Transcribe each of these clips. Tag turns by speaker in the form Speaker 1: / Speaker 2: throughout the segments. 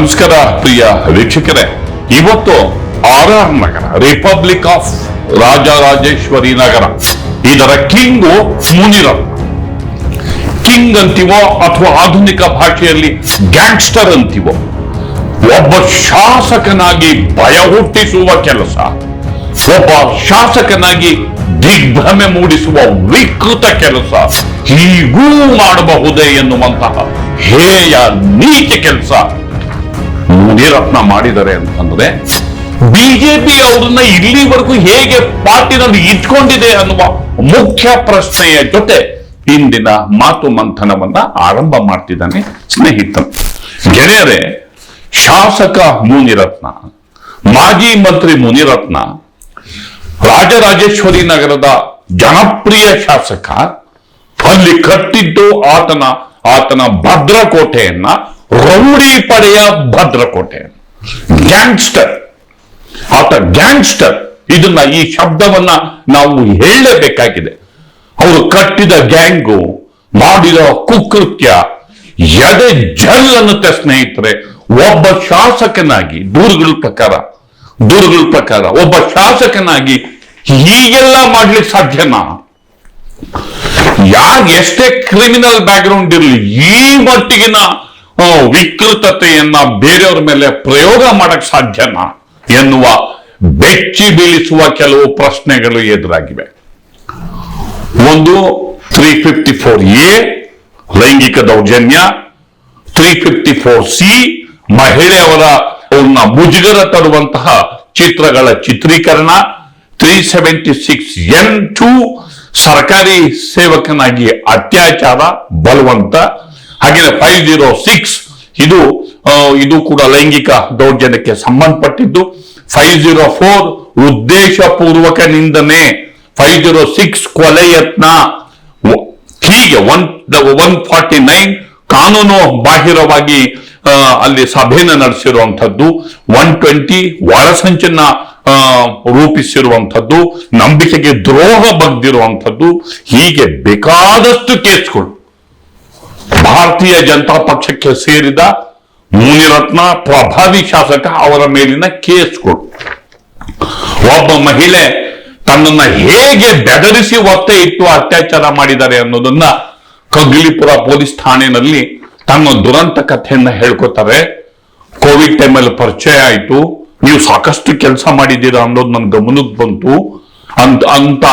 Speaker 1: ನಮಸ್ಕಾರ, ಪ್ರಿಯ ವೀಕ್ಷಕರೇ. ಇವತ್ತು R R Nagar republic of Rajarajeshwari Nagar. ಇದರ ಕಿಂಗ್ ಮುನಿರತ್ನ. ಕಿಂಗ್ ಅಂತೀವೋ ಅಥವಾ ಆಧುನಿಕ ಭಾಷೆಯಲ್ಲಿ ಗ್ಯಾಂಗ್ಸ್ಟರ್ ಅಂತೀವೋ, ಒಬ್ಬ ಶಾಸಕನಾಗಿ ಭಯ ಹುಟ್ಟಿಸುವ ಕೆಲಸ, ಒಬ್ಬ ಶಾಸಕನಾಗಿ ದಿಗ್ಭ್ರಮೆ ಮೂಡಿಸುವ ವಿಕೃತ ಕೆಲಸ, ಹೀಗೂ ಮಾಡಬಹುದೇ ಎನ್ನುವಂತಹ ಹೇಯ ನೀಚ ಕೆಲಸ. ಮುನಿರತ್ನ ಮಾಡಿದ್ದಾರೆ ಅಂತಂದ್ರೆ ಬಿಜೆಪಿ ಅವರನ್ನ ಇಲ್ಲಿವರೆಗೂ ಹೇಗೆ ಪಾರ್ಟಿನಲ್ಲಿ ಇಟ್ಕೊಂಡಿದೆ ಅನ್ನುವ ಮುಖ್ಯ ಪ್ರಶ್ನೆಯ ಜೊತೆ ಇಂದಿನ ಮಾತು ಮಂಥನವನ್ನ ಆರಂಭ ಮಾಡ್ತಿದ್ದಾನೆ ಸ್ನೇಹಿತರು. ಗೆಳೆಯರೇ, ಶಾಸಕ ಮುನಿರತ್ನ, ಮಾಜಿ ಮಂತ್ರಿ ಮುನಿರತ್ನ, ರಾಜರಾಜೇಶ್ವರಿ ನಗರದ ಜನಪ್ರಿಯ ಶಾಸಕ, ಅಲ್ಲಿ ಕಟ್ಟಿದ್ದು ಆತನ ಆತನ ಭದ್ರಕೋಟೆಯನ್ನ ರೌಡಿ ಪಡೆಯ ಭದ್ರಕೋಟೆ. ಗ್ಯಾಂಗ್ಸ್ಟರ್. ಆತ ಗ್ಯಾಂಗ್ಸ್ಟರ್. ಇದನ್ನ ಈ ಶಬ್ದವನ್ನ ನಾವು ಹೇಳಲೇಬೇಕಾಗಿದೆ ಅವರು ಕಟ್ಟಿದ ಗ್ಯಾಂಗು ಮಾಡಿದ ಕುಕೃತ್ಯ, ಎದೆ ಜಲ್ ಅನ್ನುತ್ತೆ ಸ್ನೇಹಿತರೆ. ಒಬ್ಬ ಶಾಸಕನಾಗಿ, ದೂರುಗಳ ಪ್ರಕಾರ ದೂರುಗಳ ಪ್ರಕಾರ, ಒಬ್ಬ ಶಾಸಕನಾಗಿ ಹೀಗೆಲ್ಲ ಮಾಡ್ಲಿಕ್ಕೆ ಸಾಧ್ಯನಾ? ಯಾರು ಎಷ್ಟೇ ಕ್ರಿಮಿನಲ್ ಬ್ಯಾಕ್ಗ್ರೌಂಡ್ ಇರಲಿ, ಈ ಮಟ್ಟಿಗಿನ ವಿಕೃತತೆಯನ್ನ ಬೇರೆಯವ್ರ ಮೇಲೆ ಪ್ರಯೋಗ ಮಾಡಕ್ ಸಾಧ್ಯನಾ ಎನ್ನುವ ಬೆಚ್ಚಿ ಬೀಳಿಸುವ ಕೆಲವು ಪ್ರಶ್ನೆಗಳು ಎದುರಾಗಿವೆ. ಒಂದು ತ್ರೀ ಫಿಫ್ಟಿ ಫೋರ್ ಎ ಲೈಂಗಿಕ ದೌರ್ಜನ್ಯ ತ್ರೀ ಫಿಫ್ಟಿ ಫೋರ್ ಸಿ ಮಹಿಳೆಯವರ ಮುಜುಗರ ತರುವಂತಹ ಚಿತ್ರಗಳ ಚಿತ್ರೀಕರಣ three seventy six N two ಸರ್ಕಾರಿ ಸೇವಕನಾಗಿ ಅತ್ಯಾಚಾರ, ಬಲವಂತ ಹಾಗೆ ಫೈವ್ ಜೀರೋ ಸಿಕ್ಸ್ ಇದು ಇದು ಕೂಡ ಲೈಂಗಿಕ ದೌರ್ಜನ್ಯಕ್ಕೆ ಸಂಬಂಧಪಟ್ಟಿದ್ದು. ಫೈವ್ ಜೀರೋ ಫೋರ್ ಉದ್ದೇಶಪೂರ್ವಕ ನಿಂದನೆ. ಫೈವ್ ಜೀರೋ ಸಿಕ್ಸ್ ಕೊಲೆ ಯತ್ನ. ಹೀಗೆ ಒನ್ ಒನ್ ಫಾರ್ಟಿ ನೈನ್ ಕಾನೂನು ಬಾಹಿರವಾಗಿ ಅಲ್ಲಿ ಸಭೆಯನ್ನು ನಡೆಸಿರುವಂಥದ್ದು. One twenty ಒಳಸಂಚನ್ನ ರೂಪಿಸಿರುವಂಥದ್ದು. ನಂಬಿಕೆಗೆ ದ್ರೋಹ ಬಗ್ದಿರುವಂಥದ್ದು. ಹೀಗೆ ಬೇಕಾದಷ್ಟು ಕೇಸ್ಗಳು. ಭಾರತೀಯ ಜನತಾ ಪಕ್ಷಕ್ಕೆ ಸೇರಿದ ಮುನಿರತ್ನ ಪ್ರಭಾವಿ ಶಾಸಕ ಅವರ ಮೇಲಿನ ಕೇಸ್ ಕೊಟ್ಟು ಒಬ್ಬ ಮಹಿಳೆ ತನ್ನನ್ನ ಹೇಗೆ ಬೆದರಿಸಿ ಒತ್ತೆ ಇಟ್ಟು ಅತ್ಯಾಚಾರ ಮಾಡಿದ್ದಾರೆ ಅನ್ನೋದನ್ನ ಕಗ್ಲಿಪುರ ಪೊಲೀಸ್ ಠಾಣೆನಲ್ಲಿ ತನ್ನ ದುರಂತ ಕಥೆಯನ್ನ ಹೇಳ್ಕೊತಾರೆ. ಕೋವಿಡ್ ಟೈಮಲ್ಲಿ ಪರಿಚಯ ಆಯ್ತು. ನೀವು ಸಾಕಷ್ಟು ಕೆಲಸ ಮಾಡಿದ್ದೀರಾ ಅನ್ನೋದು ನನ್ನ ಗಮನಕ್ಕೆ ಬಂತು. ಅಂತ ಅಂತ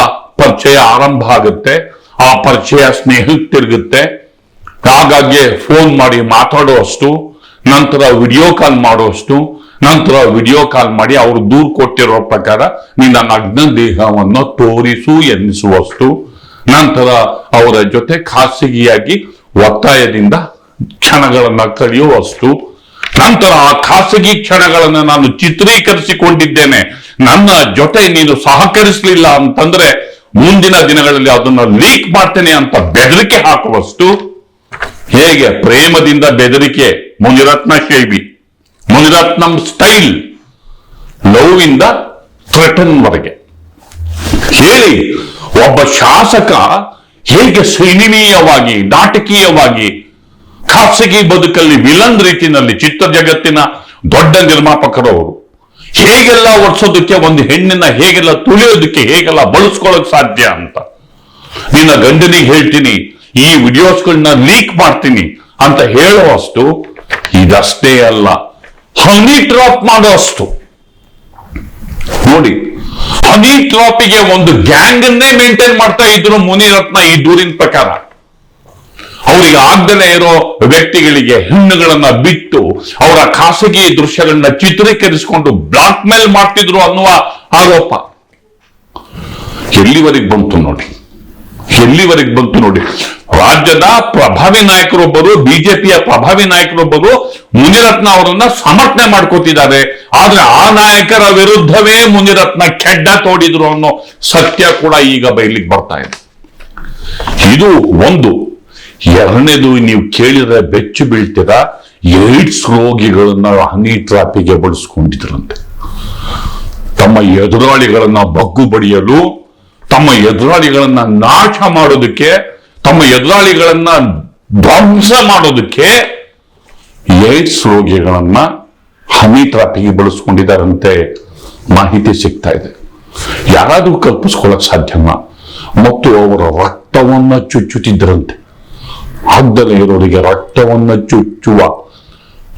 Speaker 1: ಪರಿಚಯ ಆರಂಭ ಆಗುತ್ತೆ. ಆ ಪರಿಚಯ ಸ್ನೇಹಕ್ಕೆ ತಿರುಗುತ್ತೆ. ಆಗಾಗ್ಗೆ ಫೋನ್ ಮಾಡಿ ಮಾತಾಡುವಷ್ಟು ನಂತರ ವಿಡಿಯೋ ಕಾಲ್ ಮಾಡುವಷ್ಟು ನಂತರ ವಿಡಿಯೋ ಕಾಲ್ ಮಾಡಿ ಅವರು ದೂರು ಕೊಟ್ಟಿರೋ ಪ್ರಕಾರ ನಿನ್ನ ನಗ್ನ ದೇಹವನ್ನು ತೋರಿಸು ಎನ್ನಿಸುವಷ್ಟು. ನಂತರ ಅವರ ಜೊತೆ ಖಾಸಗಿಯಾಗಿ ಒತ್ತಾಯದಿಂದ ಕ್ಷಣಗಳನ್ನ ಕಳೆಯುವಷ್ಟು ನಂತರ ಆ ಖಾಸಗಿ ಕ್ಷಣಗಳನ್ನು ನಾನು ಚಿತ್ರೀಕರಿಸಿಕೊಂಡಿದ್ದೇನೆ. ನನ್ನ ಜೊತೆ ನೀನು ಸಹಕರಿಸಲಿಲ್ಲ ಅಂತಂದ್ರೆ ಮುಂದಿನ ದಿನಗಳಲ್ಲಿ ಅದನ್ನು ಲೀಕ್ ಮಾಡ್ತೇನೆ ಅಂತ ಬೆದರಿಕೆ ಹಾಕುವಷ್ಟು. ಹೇಗೆ ಪ್ರೇಮದಿಂದ ಬೆದರಿಕೆ? ಮುನಿರತ್ನ ಶೈಲಿ ಮುನಿರತ್ನಂ ಸ್ಟೈಲ್ ಲವ್ ಇಂದ ಥ್ರೆಟನ್ ವರೆಗೆ ಹೇಳಿ, ಒಬ್ಬ ಶಾಸಕ ಹೇಗೆ ಸಿನಿಮೀಯವಾಗಿ ನಾಟಕೀಯವಾಗಿ ಖಾಸಗಿ ಬದುಕಲ್ಲಿ ವಿಲನ್ ರೀತಿಯಲ್ಲಿ ಚಿತ್ರ ಜಗತ್ತಿನ ದೊಡ್ಡ ನಿರ್ಮಾಪಕರವರು, ಹೇಗೆಲ್ಲ ಒಡ್ಸೋದಕ್ಕೆ ಒಂದು ಹೆಣ್ಣಿನ ಹೇಗೆಲ್ಲ ತುಳಿಯೋದಕ್ಕೆ, ಹೇಗೆಲ್ಲ ಬಳಸ್ಕೊಳ್ಳೋಕ್ ಸಾಧ್ಯ ಅಂತ. ನಿನ್ನ ಗಂಡನಿಗೆ ಹೇಳ್ತೀನಿ ಈ ವಿಡಿಯೋಸ್ಗಳನ್ನ ಲೀಕ್ ಮಾಡ್ತೀನಿ ಅಂತ ಹೇಳುವಷ್ಟು ಇದಷ್ಟೇ ಅಲ್ಲ. ಹನಿ ಡ್ರಾಪ್ ಮಾಡುವಷ್ಟು ನೋಡಿ ಹನಿ ಡ್ರಾಪಿಗೆ ಒಂದು ಗ್ಯಾಂಗ್ ಅನ್ನೇ ಮೇಂಟೈನ್ ಮಾಡ್ತಾ ಇದ್ರು ಮುನಿರತ್ನ ಈ ದೂರಿನ ಪ್ರಕಾರ. ಅವರಿಗೆ ಆಗ್ದಲೇ ಇರೋ ವ್ಯಕ್ತಿಗಳಿಗೆ ಹೆಣ್ಣುಗಳನ್ನ ಬಿಟ್ಟು ಅವರ ಖಾಸಗಿ ದೃಶ್ಯಗಳನ್ನ ಚಿತ್ರೀಕರಿಸಿಕೊಂಡು ಬ್ಲಾಕ್ ಮೇಲ್ ಮಾಡ್ತಿದ್ರು ಅನ್ನುವ ಆರೋಪ. ಎಲ್ಲಿವರೆಗೆ ಬಂತು ನೋಡಿ. ಎಲ್ಲಿವರೆಗೆ ಬಂತು ನೋಡಿ. ರಾಜ್ಯದ ಪ್ರಭಾವಿ ನಾಯಕರೊಬ್ಬರು, ಬಿಜೆಪಿಯ ಪ್ರಭಾವಿ ನಾಯಕರೊಬ್ಬರು ಮುನಿರತ್ನ ಅವರನ್ನ ಸಮರ್ಥನೆ ಮಾಡ್ಕೋತಿದ್ದಾರೆ. ಆದ್ರೆ ಆ ನಾಯಕರ ವಿರುದ್ಧವೇ ಮುನಿರತ್ನ ಕೆಡ್ಡ ತೋಡಿದ್ರು ಅನ್ನೋ ಸತ್ಯ ಕೂಡ ಈಗ ಬಯಲಿಗೆ ಬರ್ತಾ ಇದೆ. ಇದು ಒಂದು. ಎರಡನೇದು ನೀವು ಕೇಳಿದ್ರೆ ಬೆಚ್ಚು ಬೀಳ್ತೀರಾ, ಏಡ್ಸ್ ರೋಗಿಗಳನ್ನ ಹನಿ ಟ್ರಾಪಿಗೆ ಬಳಸ್ಕೊಂಡಿದ್ರಂತೆ. ತಮ್ಮ ಎದುರಾಳಿಗಳನ್ನ ಬಗ್ಗು ಬಡಿಯಲು ತಮ್ಮ ಎದುರಾಳಿಗಳನ್ನ ನಾಶ ಮಾಡೋದಕ್ಕೆ, ತಮ್ಮ ಎದುರಾಳಿಗಳನ್ನ ಧ್ವಂಸ ಮಾಡೋದಕ್ಕೆ ಏಡ್ಸ್ ರೋಗಿಗಳನ್ನ ಹನಿ ಟ್ರಾಪಿಗೆ ಬಳಸ್ಕೊಂಡಿದ್ದಾರಂತೆ ಮಾಹಿತಿ ಸಿಗ್ತಾ ಇದೆ. ಯಾರಾದರೂ ಕಲ್ಪಿಸ್ಕೊಳ್ಳಕ್ ಸಾಧ್ಯನಾ? ಮತ್ತು ಅವರ ರಕ್ತವನ್ನ ಚುಚ್ಚುತ್ತಿದ್ದರಂತೆ. ಹಗ್ಗದ ಇರೋರಿಗೆ ರಕ್ತವನ್ನ ಚುಚ್ಚುವ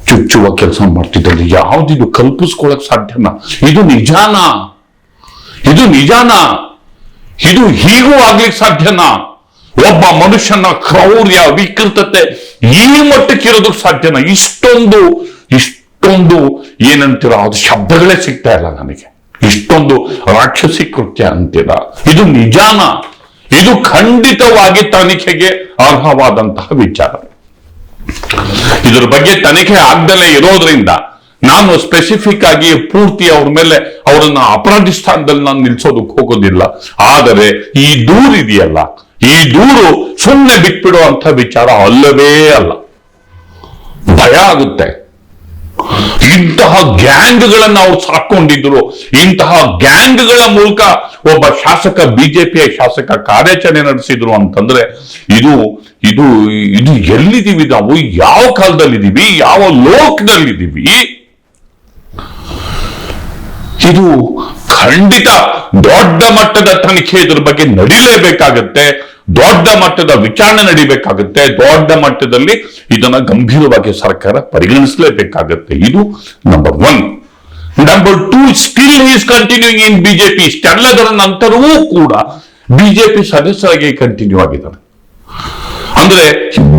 Speaker 1: ಚುಚ್ಚುವ ಕೆಲಸ ಮಾಡ್ತಿದ್ದಲ್ಲಿ ಯಾವ್ದಿದು ಕಲ್ಪಿಸ್ಕೊಳ್ಳಕ್ ಸಾಧ್ಯನ? ಇದು ನಿಜಾನ? ಇದು ನಿಜಾನಾ? ಇದು ಹೀಗೂ ಆಗ್ಲಿಕ್ಕೆ ಸಾಧ್ಯನಾ? ಒಬ್ಬ ಮನುಷ್ಯನ ಕ್ರೌರ್ಯ, ವಿಕೃತತೆ ಈ ಮಟ್ಟಕ್ಕೆ ಇರೋದಕ್ಕೆ ಸಾಧ್ಯನಾ? ಇಷ್ಟೊಂದು ಇಷ್ಟೊಂದು ಏನಂತೀರ? ಅದು ಶಬ್ದಗಳೇ ಸಿಗ್ತಾ ಇಲ್ಲ ನನಗೆ. ಇಷ್ಟೊಂದು ರಾಕ್ಷಸಿ ಕೃತ್ಯ ಅಂತೀರ. ಇದು ನಿಜಾನ? ಇದು ಖಂಡಿತವಾಗಿ ತನಿಖೆಗೆ ಅರ್ಹವಾದಂತಹ ವಿಚಾರ. ಇದ್ರ ಬಗ್ಗೆ ತನಿಖೆ ಆಗ್ದಲೇ ಇರೋದ್ರಿಂದ ನಾನು ಸ್ಪೆಸಿಫಿಕ್ ಆಗಿ ಪೂರ್ತಿ ಅವ್ರ ಮೇಲೆ ಅವರನ್ನ ಅಪರಾಧಿ ಸ್ಥಾನದಲ್ಲಿ ನಾನು ನಿಲ್ಸೋದಕ್ಕೆ ಹೋಗೋದಿಲ್ಲ. ಆದರೆ ಈ ದೂರು ಇದೆಯಲ್ಲ, ಈ ದೂರು ಸುಮ್ಮನೆ ಬಿಟ್ಬಿಡುವಂತ ವಿಚಾರ ಅಲ್ಲವೇ ಅಲ್ಲ. ಭಯ ಆಗುತ್ತೆ. ಇಂತಹ ಗ್ಯಾಂಗ್ಗಳನ್ನ ಅವ್ರು ಸಾಕೊಂಡಿದ್ರು, ಇಂತಹ ಗ್ಯಾಂಗ್ಗಳ ಮೂಲಕ ಒಬ್ಬ ಶಾಸಕ, ಬಿಜೆಪಿಯ ಶಾಸಕ ಕಾರ್ಯಾಚರಣೆ ನಡೆಸಿದ್ರು ಅಂತಂದ್ರೆ ಇದು ಇದು ಇದು ಎಲ್ಲಿದ್ದೀವಿ ನಾವು? ಯಾವ ಕಾಲದಲ್ಲಿದ್ದೀವಿ? ಯಾವ ಲೋಕದಲ್ಲಿದ್ದೀವಿ? ಇದು ಖಂಡಿತ ದೊಡ್ಡ ಮಟ್ಟದ ತನಿಖೆ ಇದ್ರ ಬಗ್ಗೆ ನಡಿಲೇಬೇಕಾಗತ್ತೆ. ದೊಡ್ಡ ಮಟ್ಟದ ವಿಚಾರಣೆ ನಡಿಬೇಕಾಗುತ್ತೆ. ದೊಡ್ಡ ಮಟ್ಟದಲ್ಲಿ ಇದನ್ನ ಗಂಭೀರವಾಗಿ ಸರ್ಕಾರ ಪರಿಗಣಿಸಲೇಬೇಕಾಗತ್ತೆ. ಇದು number one number two still is continuing in BJP ಇಷ್ಟೆಲ್ಲದರ ನಂತರವೂ ಕೂಡ ಬಿಜೆಪಿ ಸದಸ್ಯರಾಗಿ ಕಂಟಿನ್ಯೂ ಆಗಿದ್ದಾರೆ. ಅಂದ್ರೆ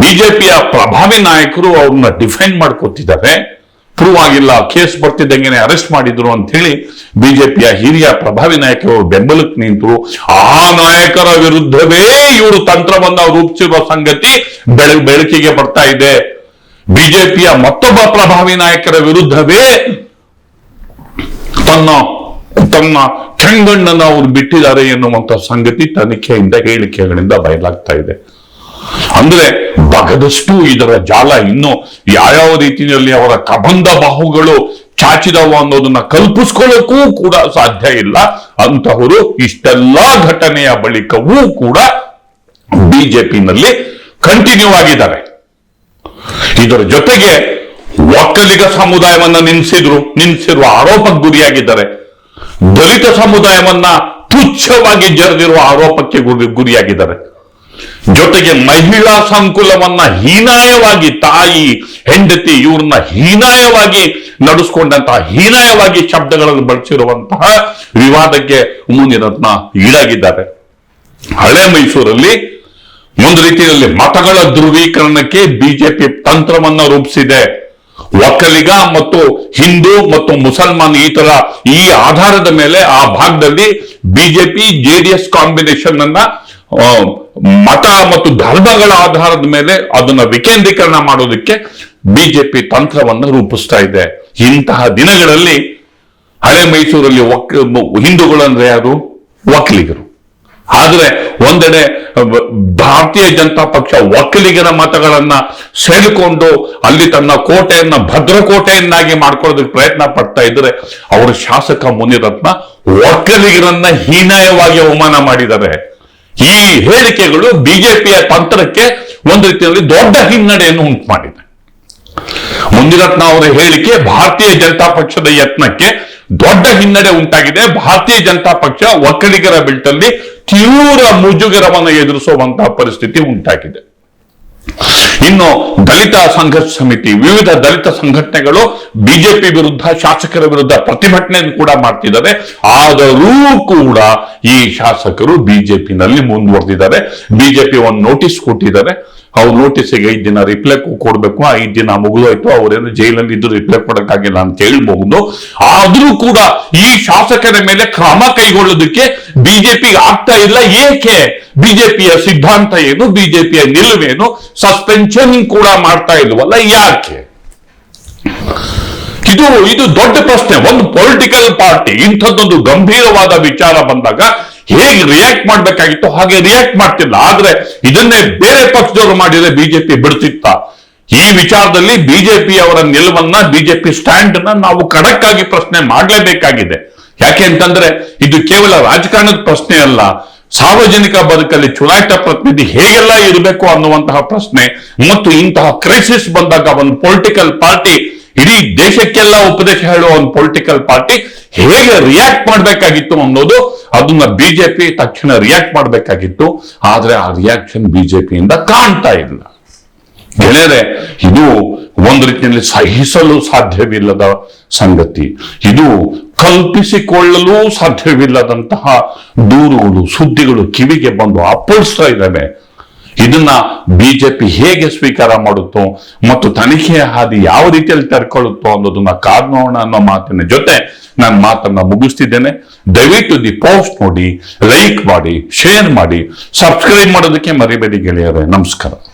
Speaker 1: ಬಿಜೆಪಿಯ ಪ್ರಭಾವಿ ನಾಯಕರು ಅವ್ರನ್ನ ಡಿಫೈನ್ ಮಾಡ್ಕೊತಿದ್ದಾರೆ. ಪ್ರೂವ್ ಆಗಿಲ್ಲ ಕೇಸ್ ಬರ್ತಿದ್ದಂಗೆನೆ ಅರೆಸ್ಟ್ ಮಾಡಿದ್ರು ಅಂತ ಹೇಳಿ ಬಿಜೆಪಿಯ ಹಿರಿಯ ಪ್ರಭಾವಿ ನಾಯಕರು ಬೆಂಬಲಕ್ಕೆ ನಿಂತರು. ಆ ನಾಯಕರ ವಿರುದ್ಧವೇ ಇವರು ತಂತ್ರವನ್ನ ರೂಪಿಸಿರುವ ಸಂಗತಿ ಬೆಳ, ಬೆಳಕಿಗೆ ಬರ್ತಾ ಇದೆ. ಬಿಜೆಪಿಯ ಮತ್ತೊಬ್ಬ ಪ್ರಭಾವಿ ನಾಯಕರ ವಿರುದ್ಧವೇ ತನ್ನ ತನ್ನ ಕೆಂಗಣ್ಣನ ಅವರು ಬಿಟ್ಟಿದ್ದಾರೆ ಎನ್ನುವಂತ ಸಂಗತಿ ತನಿಖೆಯಿಂದ ಹೇಳಿಕೆಗಳಿಂದ ಬಯಲಾಗ್ತಾ ಇದೆ. ಅಂದ್ರೆ ಬಗದಷ್ಟು ಇದರ ಜಾಲ ಇನ್ನು ಯಾವ್ಯಾವ ರೀತಿಯಲ್ಲಿ ಅವರ ಕಬಂಧ ಬಾಹುಗಳು ಚಾಚಿದವು ಅನ್ನೋದನ್ನ ಕಲ್ಪಿಸ್ಕೊಳ್ಳಕ್ಕೂ ಕೂಡ ಸಾಧ್ಯ ಇಲ್ಲ. ಅಂತಹವರು ಇಷ್ಟೆಲ್ಲಾ ಘಟನೆಯ ಬಳಿಕವೂ ಕೂಡ ಬಿಜೆಪಿನಲ್ಲಿ ಕಂಟಿನ್ಯೂ ಆಗಿದ್ದಾರೆ. ಇದರ ಜೊತೆಗೆ ಒಕ್ಕಲಿಗ ಸಮುದಾಯವನ್ನ ನಿನ್ಸಿದ್ರು ನಿನ್ಸಿರುವ ಆರೋಪಕ್ಕೆ ಗುರಿಯಾಗಿದ್ದಾರೆ. ದಲಿತ ಸಮುದಾಯವನ್ನ ತುಚ್ಛವಾಗಿ ಜರೆದಿರುವ ಆರೋಪಕ್ಕೆ ಗುರಿ, ಗುರಿಯಾಗಿದ್ದಾರೆ. ಜೊತೆಗೆ ಮಹಿಳಾ ಸಂಕುಲವನ್ನ ಹೀನಾಯವಾಗಿ ತಾಯಿ, ಹೆಂಡತಿ ಇವ್ರನ್ನ ಹೀನಾಯವಾಗಿ ನಡೆಸ್ಕೊಂಡಂತಹ ಹೀನಾಯವಾಗಿ ಶಬ್ದಗಳನ್ನು ಬಳಸಿರುವಂತಹ ವಿವಾದಕ್ಕೆ ಮುನಿರತ್ನ ಈಡಾಗಿದ್ದಾರೆ. ಹಳೆ ಮೈಸೂರಲ್ಲಿ ಒಂದು ರೀತಿಯಲ್ಲಿ ಮತಗಳ ಧ್ರುವೀಕರಣಕ್ಕೆ ಬಿಜೆಪಿ ತಂತ್ರವನ್ನ ರೂಪಿಸಿದೆ. ಒಕ್ಕಲಿಗ ಮತ್ತು ಹಿಂದೂ ಮತ್ತು ಮುಸಲ್ಮಾನ್ ಈ ತರ ಈ ಆಧಾರದ ಮೇಲೆ ಆ ಭಾಗದಲ್ಲಿ ಬಿಜೆಪಿ ಜೆಡಿಎಸ್ ಕಾಂಬಿನೇಷನ್ ಅನ್ನ ಮತ ಮತ್ತು ಧರ್ಮಗಳ ಆಧಾರದ ಮೇಲೆ ಅದನ್ನ ವಿಕೇಂದ್ರೀಕರಣ ಮಾಡೋದಕ್ಕೆ ಬಿಜೆಪಿ ತಂತ್ರವನ್ನು ರೂಪಿಸ್ತಾ ಇದೆ. ಇಂತಹ ದಿನಗಳಲ್ಲಿ ಹಳೆ ಮೈಸೂರಲ್ಲಿ ಹಿಂದೂಗಳು ಅಂದ್ರೆ ಯಾರು? ಒಕ್ಕಲಿಗರು ಆದರೆ ಒಂದೆಡೆ ಭಾರತೀಯ ಜನತಾ ಪಕ್ಷ ಒಕ್ಕಲಿಗರ ಮತಗಳನ್ನ ಸೆಳೆಕೊಂಡು ಅಲ್ಲಿ ತನ್ನ ಕೋಟೆಯನ್ನ ಭದ್ರಕೋಟೆಯನ್ನಾಗಿ ಮಾಡ್ಕೊಳ್ಳೋದಕ್ಕೆ ಪ್ರಯತ್ನ ಪಡ್ತಾ ಇದ್ರೆ ಅವರು ಶಾಸಕ ಮುನಿರತ್ನ ಒಕ್ಕಲಿಗರನ್ನ ಹೀನಾಯವಾಗಿ ಅವಮಾನ ಮಾಡಿದ್ದಾರೆ. ಈ ಹೇಳಿಕೆಗಳು ಬಿಜೆಪಿಯ ತಂತ್ರಕ್ಕೆ ಒಂದು ರೀತಿಯಲ್ಲಿ ದೊಡ್ಡ ಹಿನ್ನಡೆಯನ್ನು ಉಂಟು ಮಾಡಿದೆ ಮುನಿರತ್ನ ಅವರ ಹೇಳಿಕೆ ಭಾರತೀಯ ಜನತಾ ಪಕ್ಷದ ಯತ್ನಕ್ಕೆ ದೊಡ್ಡ ಹಿನ್ನಡೆ ಉಂಟಾಗಿದೆ. ಭಾರತೀಯ ಜನತಾ ಪಕ್ಷ ಒಕ್ಕಲಿಗರ ಬಿಲ್ಟಲ್ಲಿ ತೀವ್ರ ಮುಜುಗರವನ್ನು ಎದುರಿಸುವಂತಹ ಪರಿಸ್ಥಿತಿ ಉಂಟಾಗಿದೆ. ಇನ್ನು ದಲಿತ ಸಂಘರ್ಷ ಸಮಿತಿ, ವಿವಿಧ ದಲಿತ ಸಂಘಟನೆಗಳು ಬಿಜೆಪಿ ವಿರುದ್ಧ, ಶಾಸಕರ ವಿರುದ್ಧ ಪ್ರತಿಭಟನೆಯನ್ನು ಕೂಡ ಮಾಡ್ತಿದ್ದಾರೆ. ಆದರೂ ಕೂಡ ಈ ಶಾಸಕರು ಬಿಜೆಪಿನಲ್ಲಿ ಮುಂದುವರೆದಿದ್ದಾರೆ. ಬಿಜೆಪಿ ಒಂದು ನೋಟಿಸ್ ಕೊಟ್ಟಿದ್ದಾರೆ. ಅವ್ರ ನೋಟಿಸ್ಗೆ ಐದು ದಿನ ರಿಪ್ಲೈ ಕೊಡ್ಬೇಕು ಐದು ದಿನ ಮುಗಿದೋಯ್ತು, ಅವರೇನು ಜೈಲಲ್ಲಿ ಇದ್ದು ರಿಪ್ಲೈ ಕೊಡಕ್ಕಾಗಿಲ್ಲ ಅಂತ ಹೇಳ್ಬಹುದು ಆದ್ರೂ ಕೂಡ ಈ ಶಾಸಕರ ಮೇಲೆ ಕ್ರಮ ಕೈಗೊಳ್ಳೋದಕ್ಕೆ ಬಿಜೆಪಿ ಆಗ್ತಾ ಇಲ್ಲ. ಏಕೆ? ಬಿಜೆಪಿಯ ಸಿದ್ಧಾಂತ ಏನು? ಬಿಜೆಪಿಯ ನಿಲುವೇನು? ಸಸ್ಪೆನ್ಷನ್ ಕೂಡ ಮಾಡ್ತಾ ಇಲ್ವಲ್ಲ ಯಾಕೆ? ಇದು ಇದು ದೊಡ್ಡ ಪ್ರಶ್ನೆ. ಒಂದು ಪೊಲಿಟಿಕಲ್ ಪಾರ್ಟಿ ಇಂಥದ್ದೊಂದು ಗಂಭೀರವಾದ ವಿಚಾರ ಬಂದಾಗ ಹೇಗೆ ರಿಯಾಕ್ಟ್ ಮಾಡ್ಬೇಕಾಗಿತ್ತು ಹಾಗೆ ರಿಯಾಕ್ಟ್ ಮಾಡ್ತಿಲ್ಲ. ಆದ್ರೆ ಇದನ್ನೇ ಬೇರೆ ಪಕ್ಷದವರು ಮಾಡಿದ್ರೆ ಬಿಜೆಪಿ ಬಿಡ್ತಿತ್ತ. ಈ ವಿಚಾರದಲ್ಲಿ ಬಿಜೆಪಿ ಅವರ ನಿಲುವನ್ನ, ಬಿಜೆಪಿ ಸ್ಟ್ಯಾಂಡ್ನ ನಾವು ಖಡಕ್ ಆಗಿ ಪ್ರಶ್ನೆ ಮಾಡಲೇಬೇಕಾಗಿದೆ. ಯಾಕೆ ಅಂತಂದ್ರೆ ಇದು ಕೇವಲ ರಾಜಕಾರಣದ ಪ್ರಶ್ನೆ ಅಲ್ಲ. ಸಾರ್ವಜನಿಕ ಬದುಕಲ್ಲಿ ಚುನಾಯಿತ ಪ್ರತಿನಿಧಿ ಹೇಗೆಲ್ಲ ಇರಬೇಕು ಅನ್ನುವಂತಹ ಪ್ರಶ್ನೆ ಮತ್ತು ಇಂತಹ ಕ್ರೈಸಿಸ್ ಬಂದಾಗ ಒಂದು ಪೊಲಿಟಿಕಲ್ ಪಾರ್ಟಿ ಇಡೀ ದೇಶಕ್ಕೆಲ್ಲ ಉಪದೇಶ ಹೇಳುವ ಒಂದು ಪೊಲಿಟಿಕಲ್ ಪಾರ್ಟಿ ಹೇಗೆ ರಿಯಾಕ್ಟ್ ಮಾಡಬೇಕಾಗಿತ್ತು ಅನ್ನೋದು ಅದನ್ನ ಬಿಜೆಪಿ ತಕ್ಷಣ ರಿಯಾಕ್ಟ್ ಮಾಡಬೇಕಾಗಿತ್ತು. ಆದ್ರೆ ಆ ರಿಯಾಕ್ಷನ್ ಬಿಜೆಪಿಯಿಂದ ಕಾಣ್ತಾ ಇಲ್ಲ. ಗೆಳೆಯರೆ, ಇದು ಒಂದು ರೀತಿಯಲ್ಲಿ ಸಹಿಸಲು ಸಾಧ್ಯವಿಲ್ಲದ ಸಂಗತಿ. ಇದು ಕಲ್ಪಿಸಿಕೊಳ್ಳಲು ಸಾಧ್ಯವಿಲ್ಲದಂತಹ ದೂರುಗಳು, ಸುದ್ದಿಗಳು ಕಿವಿಗೆ ಬಂದು ಅಪ್ಪಳಿಸ್ತಾ ಇದ್ದಾವೆ. ಇದನ್ನ ಬಿಜೆಪಿ ಹೇಗೆ ಸ್ವೀಕಾರ ಮಾಡುತ್ತೋ ಮತ್ತು ತನಿಖೆಯ ಹಾದಿ ಯಾವ ರೀತಿಯಲ್ಲಿ ತೆರ್ಕೊಳ್ಳುತ್ತೋ ಅನ್ನೋದನ್ನ ಕಾದ್ ನೋಡೋಣ ಅನ್ನೋ ಮಾತಿನ ಜೊತೆ ನಾನು ಮಾತನ್ನ ಮುಗಿಸ್ತಿದ್ದೇನೆ. ದಯವಿಟ್ಟು ದಿ ಪೋಸ್ಟ್ ನೋಡಿ, ಲೈಕ್ ಮಾಡಿ, ಶೇರ್ ಮಾಡಿ, ಸಬ್ಸ್ಕ್ರೈಬ್ ಮಾಡೋದಕ್ಕೆ ಮರಿಬೇಡಿ ಗೆಳೆಯರೆ. ನಮಸ್ಕಾರ.